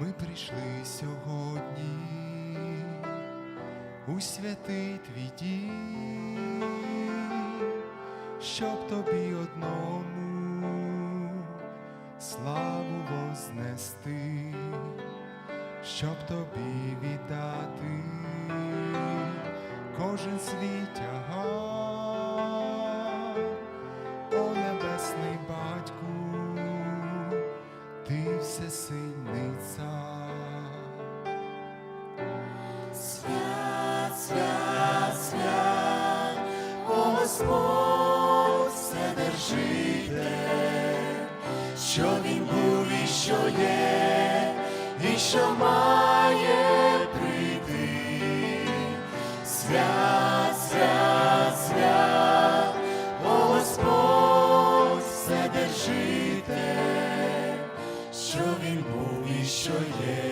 ми прийшли сьогодні у святий твій дім, щоб тобі одному славу вознести, щоб тобі віддати кожен свій Господь, Вседержитель, що він був і що є, і що має прийти. Свят, свят, свят, о Господь, Вседержитель, що він був і що є,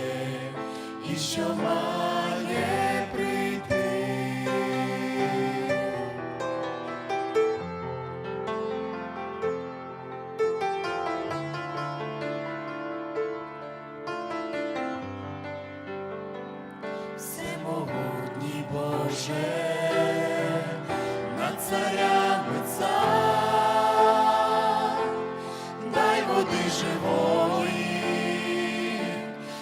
і що має води живої,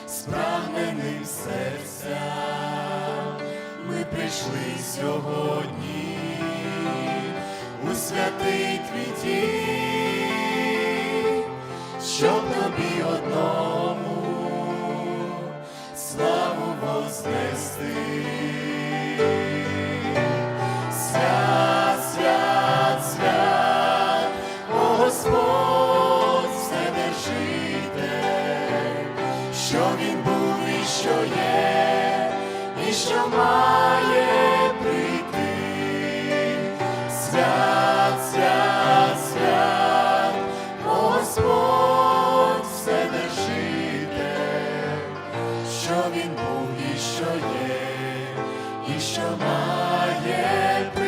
спрагненим серця, ми прийшли сьогодні у святий твій дім, щоб тобі одному славу вознести. Є, і що має прийти. Свят, свят, свят, Господь все держите, що він був і що є, і що має прийти.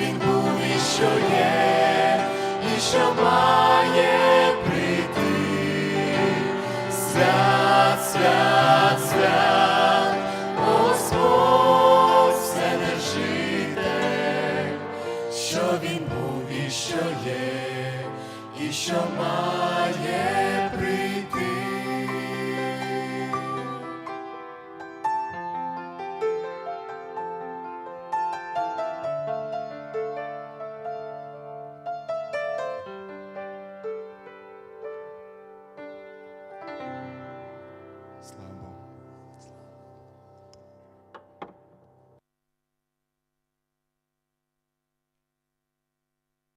Він був і що є, і що має прийти. Свят, свят, свят, Господь Вседержитель, що він був і що є, і що має